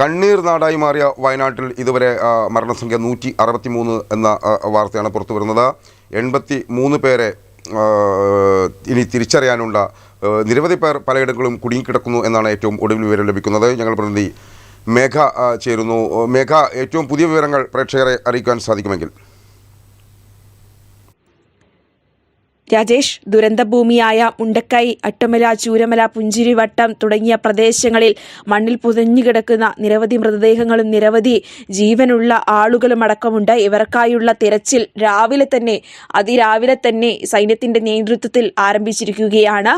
കണ്ണീർ നാടായി മാറിയ വയനാട്ടിൽ ഇതുവരെ മരണസംഖ്യ നൂറ്റി അറുപത്തി മൂന്ന് എന്ന വാർത്തയാണ് പുറത്തു വരുന്നത്. എൺപത്തി മൂന്ന് പേരെ ഇനി തിരിച്ചറിയാനുള്ള നിരവധി പേർ പലയിടങ്ങളിലും കുടുങ്ങിക്കിടക്കുന്നു എന്നാണ് ഏറ്റവും ഒടുവിൽ വിവരം ലഭിക്കുന്നത്. ഞങ്ങൾ പ്രതിനിധി മേഘ ചേരുന്നു. മേഘ ഏറ്റവും പുതിയ വിവരങ്ങൾ പ്രേക്ഷകരെ അറിയിക്കാൻ സാധിക്കുമെങ്കിൽ. രാജേഷ് ദുരന്തഭൂമിയായ മുണ്ടക്കൈ അട്ടമല ചൂരമല പുഞ്ചിരിവട്ടം തുടങ്ങിയ പ്രദേശങ്ങളിൽ മണ്ണിൽ പുതഞ്ഞുകിടക്കുന്ന നിരവധി മൃതദേഹങ്ങളും നിരവധി ജീവനുള്ള ആളുകളും അടക്കമുണ്ട്. ഇവർക്കായുള്ള തിരച്ചിൽ രാവിലെ തന്നെ അതിരാവിലെ തന്നെ സൈന്യത്തിന്റെ നേതൃത്വത്തിൽ ആരംഭിച്ചിരിക്കുകയാണ്.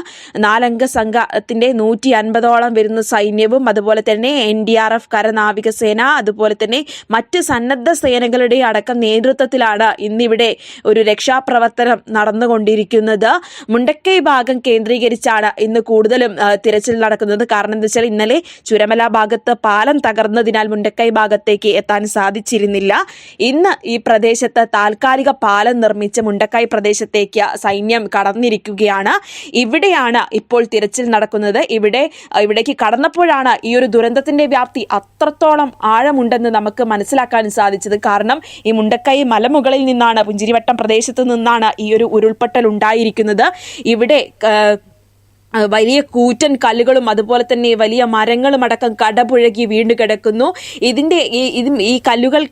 നാലംഗ സംഘത്തിന്റെ നൂറ്റി അൻപതോളം വരുന്ന സൈന്യവും അതുപോലെ തന്നെ എൻ ഡി ആർ എഫ് കരനാവികസേന അതുപോലെ തന്നെ മറ്റ് സന്നദ്ധ സേനകളുടെ അടക്കം നേതൃത്വത്തിലാണ് ഇന്നിവിടെ ഒരു രക്ഷാപ്രവർത്തനം നടന്നുകൊണ്ടിരിക്കുന്നത്. മുണ്ടക്കൈ ഭാഗം കേന്ദ്രീകരിച്ചാണ് ഇന്ന് കൂടുതലും തിരച്ചിൽ നടക്കുന്നത്. കാരണം എന്താ വെച്ചാൽ ഇന്നലെ ചുരമല ഭാഗത്ത് പാലം തകർന്നതിനാൽ മുണ്ടക്കൈ ഭാഗത്തേക്ക് എത്താൻ സാധിച്ചിരുന്നില്ല. ഇന്ന് ഈ പ്രദേശത്ത് താൽക്കാലിക പാലം നിർമ്മിച്ച് മുണ്ടക്കൈ പ്രദേശത്തേക്ക് സൈന്യം കടന്നിരിക്കുകയാണ്. ഇവിടെയാണ് ഇപ്പോൾ തിരച്ചിൽ നടക്കുന്നത്. ഇവിടെ ഇവിടേക്ക് കടന്നപ്പോഴാണ് ഈ ഒരു ദുരന്തത്തിന്റെ വ്യാപ്തി അത്രത്തോളം ആഴമുണ്ടെന്ന് നമുക്ക് മനസ്സിലാക്കാൻ സാധിച്ചത്. കാരണം ഈ മുണ്ടക്കൈ മലമുകളിൽ നിന്നാണ് പുഞ്ചിരിവട്ടം പ്രദേശത്ത് നിന്നാണ് ഈ ഒരു ഉരുൾപൊട്ടൽ ഉണ്ടായിരിക്കുന്നത്. ഇവിടെ വലിയ കൂറ്റൻ കല്ലുകളും അതുപോലെ തന്നെ വലിയ മരങ്ങളും അടക്കം കടപുഴകി വീണ്ടു കിടക്കുന്നു. ഇതിന്റെ ഈ ഈ കല്ലുകൾ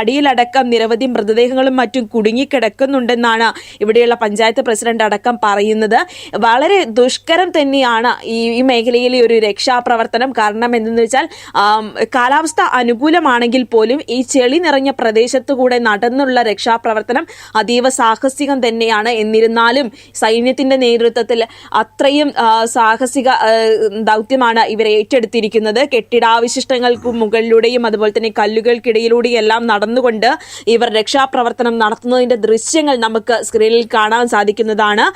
അടിയിലടക്കം നിരവധി മൃതദേഹങ്ങളും മറ്റും കുടുങ്ങിക്കിടക്കുന്നുണ്ടെന്നാണ് ഇവിടെയുള്ള പഞ്ചായത്ത് പ്രസിഡന്റ് അടക്കം പറയുന്നത്. വളരെ ദുഷ്കരം തന്നെയാണ് ഈ ഈ മേഖലയിലെ ഒരു രക്ഷാപ്രവർത്തനം. കാരണം എന്തെന്ന് വെച്ചാൽ കാലാവസ്ഥ അനുകൂലമാണെങ്കിൽ പോലും ഈ ചെളി നിറഞ്ഞ പ്രദേശത്തു കൂടെ നടന്നുള്ള രക്ഷാപ്രവർത്തനം അതീവ സാഹസികം തന്നെയാണ്. എന്നിരുന്നാലും സൈന്യത്തിന്റെ നേതൃത്വത്തിൽ അത്രയും സാഹസിക ദൗത്യമാണ് ഇവർ ഏറ്റെടുത്തിരിക്കുന്നത്. കെട്ടിടാവശിഷ്ടങ്ങൾക്ക് മുകളിലൂടെയും അതുപോലെ തന്നെ കല്ലുകൾക്കിടയിലൂടെയും എല്ലാം നടന്നുകൊണ്ട് ഇവർ രക്ഷാപ്രവർത്തനം നടത്തുന്നതിന്റെ ദൃശ്യങ്ങൾ നമുക്ക് സ്ക്രീനിൽ കാണാൻ സാധിക്കുന്നതാണ്.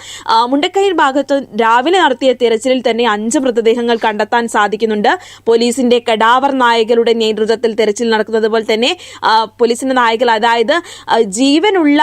മുണ്ടക്കയിൽ ഭാഗത്ത് രാവിലെ നടത്തിയ തിരച്ചിലിൽ തന്നെ അഞ്ച് മൃതദേഹങ്ങൾ കണ്ടെത്താൻ സാധിക്കുന്നുണ്ട്. പോലീസിന്റെ കടാവർ നായകളുടെ നേതൃത്വത്തിൽ തെരച്ചിൽ നടക്കുന്നത് പോലെ തന്നെ പോലീസിന്റെ നായകൾ അതായത് ജീവനുള്ള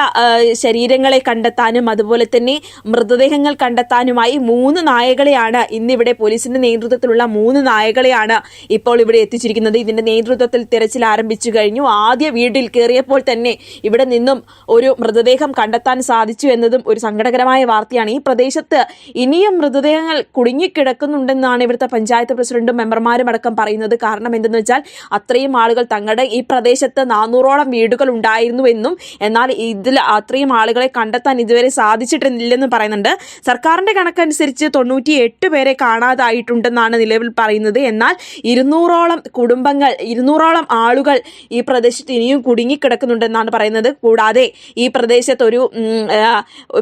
ശരീരങ്ങളെ കണ്ടെത്താനും അതുപോലെ തന്നെ മൃതദേഹങ്ങൾ കണ്ടെത്താനുമായി മൂന്ന് നായകളെയാണ് ഇന്നിവിടെ പോലീസിന്റെ നേതൃത്വത്തിലുള്ള മൂന്ന് നായകളെയാണ് ഇപ്പോൾ ഇവിടെ എത്തിച്ചിരിക്കുന്നത്. ഇതിന്റെ നേതൃത്വത്തിൽ തിരച്ചിൽ ആരംഭിച്ചു കഴിഞ്ഞു. ആദ്യ വീട്ടിൽ കയറിയപ്പോൾ തന്നെ ഇവിടെ നിന്നും ഒരു മൃതദേഹം കണ്ടെത്താൻ സാധിച്ചു എന്നതും ഒരു സങ്കടകരമായ വാർത്തയാണ്. ഈ പ്രദേശത്ത് ഇനിയും മൃതദേഹങ്ങൾ കുടുങ്ങിക്കിടക്കുന്നുണ്ടെന്നാണ് ഇവിടുത്തെ പഞ്ചായത്ത് പ്രസിഡന്റും മെമ്പർമാരും അടക്കം പറയുന്നത്. കാരണം എന്തെന്ന് വെച്ചാൽ അത്രയും ആളുകൾ തങ്ങളുടെ ഈ പ്രദേശത്ത് നാനൂറോളം വീടുകൾ ഉണ്ടായിരുന്നു എന്നും എന്നാൽ ഇതിൽ അത്രയും ആളുകളെ കണ്ടെത്താൻ ഇതുവരെ സാധിച്ചിട്ടില്ലെന്നും പറയുന്നുണ്ട്. സർക്കാരിന്റെ കണക്കനുസരിച്ച് തൊണ്ണൂറ്റി എട്ട് പേരെ കാണാതായിട്ടുണ്ടെന്നാണ് നിലവിൽ പറയുന്നത്. എന്നാൽ ഇരുന്നൂറോളം കുടുംബങ്ങൾ ഇരുന്നൂറോളം ആളുകൾ ഈ പ്രദേശത്ത് ഇനിയും കുടുങ്ങിക്കിടക്കുന്നുണ്ടെന്നാണ് പറയുന്നത്. കൂടാതെ ഈ പ്രദേശത്ത് ഒരു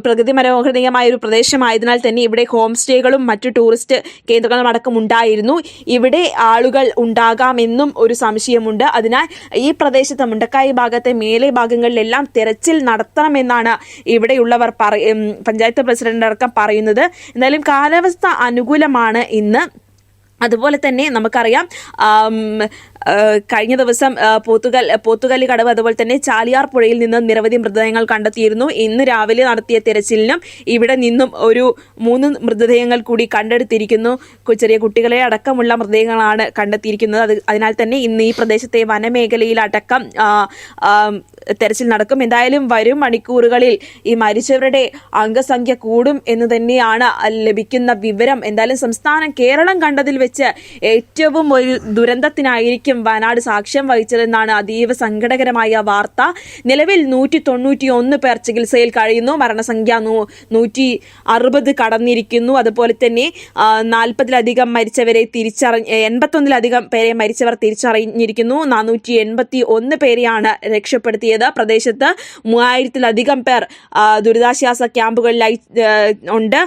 പ്രകൃതി മനോഹരീയമായ ഒരു പ്രദേശമായതിനാൽ തന്നെ ഇവിടെ ഹോം സ്റ്റേകളും മറ്റു ടൂറിസ്റ്റ് കേന്ദ്രങ്ങളും അടക്കം ഉണ്ടായിരുന്നു. ഇവിടെ ആളുകൾ ഉണ്ടാകാമെന്നും ഒരു സംശയമുണ്ട്. അതിനാൽ ഈ പ്രദേശത്ത് മുണ്ടക്കായി ഭാഗത്തെ മേലെ ഭാഗങ്ങളിലെല്ലാം തെരച്ചിൽ നടത്തണമെന്നാണ് ഇവിടെയുള്ളവർ പഞ്ചായത്ത് പ്രസിഡന്റ് അടക്കം പറയുന്നത്. എന്തായാലും കാലാവസ്ഥ അനുകൂലമാണ് ഇന്ന്. അതുപോലെ തന്നെ നമുക്കറിയാം കഴിഞ്ഞ ദിവസം പോത്തുകൽ പോത്തുകല്ലി കടവ് അതുപോലെ തന്നെ ചാലിയാർ പുഴയിൽ നിന്ന് നിരവധി മൃതദേഹങ്ങൾ കണ്ടെത്തിയിരുന്നു. ഇന്ന് രാവിലെ നടത്തിയ തിരച്ചിലിനും ഇവിടെ നിന്നും ഒരു മൂന്ന് മൃതദേഹങ്ങൾ കൂടി കണ്ടെടുത്തിരിക്കുന്നു. ചെറിയ കുട്ടികളെ അടക്കമുള്ള മൃതദേഹങ്ങളാണ് കണ്ടെത്തിയിരിക്കുന്നത്. അത് അതിനാൽ തന്നെ ഇന്ന് ഈ പ്രദേശത്തെ വനമേഖലയിലടക്കം തെരച്ചിൽ നടക്കും. എന്തായാലും വരും മണിക്കൂറുകളിൽ ഈ മരിച്ചവരുടെ അംഗസംഖ്യ കൂടും എന്ന് തന്നെയാണ് ലഭിക്കുന്ന വിവരം. എന്തായാലും സംസ്ഥാനം കേരളം കണ്ടതിൽ വെച്ച് ഏറ്റവും ഒരു ദുരന്തത്തിനായിരിക്കും വയനാട് സാക്ഷ്യം വഹിച്ചതെന്നാണ് അതീവ സങ്കടകരമായ വാർത്ത. നിലവിൽ നൂറ്റി തൊണ്ണൂറ്റി ഒന്ന് പേർ ചികിത്സയിൽ കഴിയുന്നു. മരണസംഖ്യ നൂറ്റി അറുപത് കടന്നിരിക്കുന്നു. അതുപോലെ തന്നെ നാൽപ്പതിലധികം മരിച്ചവരെ തിരിച്ചറിഞ്ഞ് എൺപത്തൊന്നിലധികം പേരെ മരിച്ചവർ തിരിച്ചറിഞ്ഞിരിക്കുന്നു. നാനൂറ്റി എൺപത്തി ഒന്ന് പേരെയാണ് രക്ഷപ്പെടുത്തിയത്. പ്രദേശത്ത് മൂവായിരത്തിലധികം പേർ ദുരിതാശ്വാസ ക്യാമ്പുകളിലായി ഉണ്ട്.